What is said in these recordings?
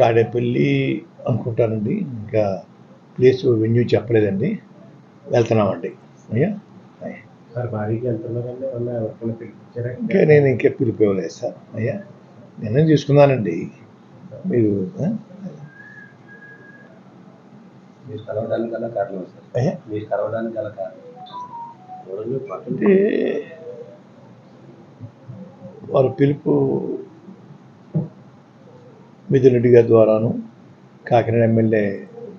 తాడేపల్లి అనుకుంటానండి. ఇంకా place venue చెప్పలేదండి. వెళ్తున్నామండి. అయ్యా? ఇంకా నేను ఇంకా పిలుపు ఇవ్వలేదు సార్. అయ్యా నిర్ణయం తీసుకున్నానండి. మీరు ఆ? మీరు కలవడానికి గల కారణం సార్ అయ్యా మీరు కలవడానికి గల కారణం ఎవరన్నా పార్టీ అంటే వారి పిలుపు మిథున్ రెడ్డి గారి ద్వారాను కాకినాడ ఎమ్మెల్యే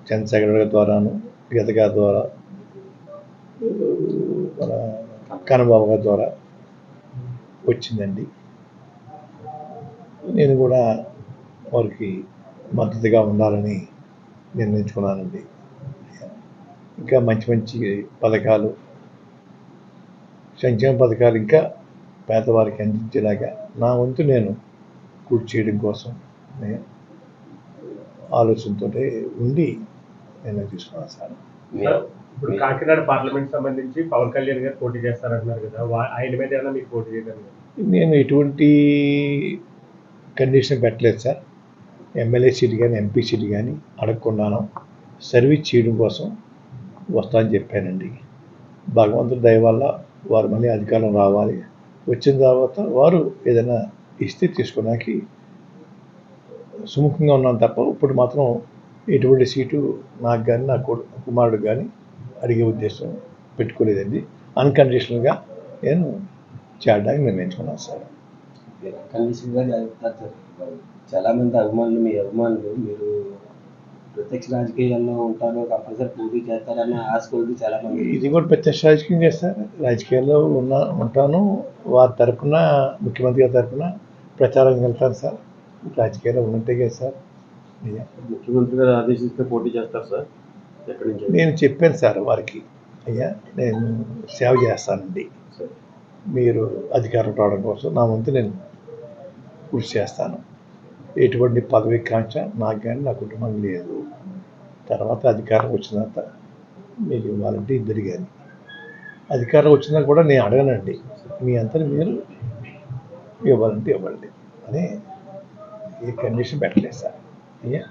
చంద్రశేఖర్ గారి ద్వారాను గత గారి ద్వారా మన కన్నబాబు గారి ద్వారా వచ్చిందండి. నేను కూడా వారికి మద్దతుగా ఉండాలని నిర్ణయించుకున్నానండి. ఇంకా మంచి మంచి పథకాలు సంక్షేమ పథకాలు ఇంకా పేదవారికి అందించేలాగా నా వంతు నేను కృషి చేయడం కోసం నేను ఆలోచనతో ఉండి నేను తీసుకున్నాను సార్. సార్, ఇప్పుడు కాకినాడ పార్లమెంట్ సంబంధించి పవన్ కళ్యాణ్ గారు పోటీ చేస్తారంటున్నారు కదా ఆయన మీద ఏమైనా మీకు పోటీ చేయడం నేను ఎటువంటి కండిషన్ పెట్టలేదు సార్. ఎమ్మెల్యే సీట్ కానీ ఎంపీ సీట్ కానీ అడగకుండాను సర్వీస్ చేయడం కోసం వస్తా అని చెప్పానండి. భగవంతుడి దయ వల్ల వారు మళ్ళీ అధికారం రావాలి. వచ్చిన తర్వాత వారు ఏదైనా ఇస్తే తీసుకోవడానికి సుముఖంగా ఉన్నాను తప్ప ఇప్పుడు మాత్రం ఎటువంటి సీటు నాకు కానీ నా కొడు కుమారుడు కానీ అడిగే ఉద్దేశం పెట్టుకోలేదండి. అన్కండిషనల్గా నేను చేరడానికి నిర్ణయించుకున్నాను సార్. కండిషన్గా జరుగుతారు సార్. చాలా మంది అభిమానులు మీ అభిమానులు మీరు ప్రత్యక్ష రాజకీయాల్లో ఉంటారు కంపల్సరీ పోటీ చేస్తారని ఆశ కొద్ది చాలా మంది ఇది కూడా ప్రత్యక్ష రాజకీయం సార్. రాజకీయాల్లో ఉన్న ఉంటాను. వారి తరపున ముఖ్యమంత్రి గారి తరపున ప్రచారం వెళ్తాను సార్. రాజకీయాల్లో ఉన్నట్టే కదా సార్. ముఖ్యమంత్రి గారు ఆదేశిస్తే పోటీ చేస్తారు సార్? ఎక్కడి నుంచి? నేను చెప్పాను సార్ వారికి. అయ్యా నేను సేవ చేస్తానండి. మీరు అధికారం రావడం కోసం నా వంతు నేను కృషి చేస్తాను. ఎటువంటి పదవి కాంక్ష నాకు కానీ నా కుటుంబం లేదు. తర్వాత అధికారం వచ్చిన తర్వాత మీకు ఇవ్వాలంటే ఇద్దరు కానీ అధికారం వచ్చినా కూడా నేను అడగనండి. మీ అంతా మీరు ఇవ్వాలంటే ఇవ్వండి. అని ఏ కండిషన్ పెట్టలేదు సార్. అయ్యా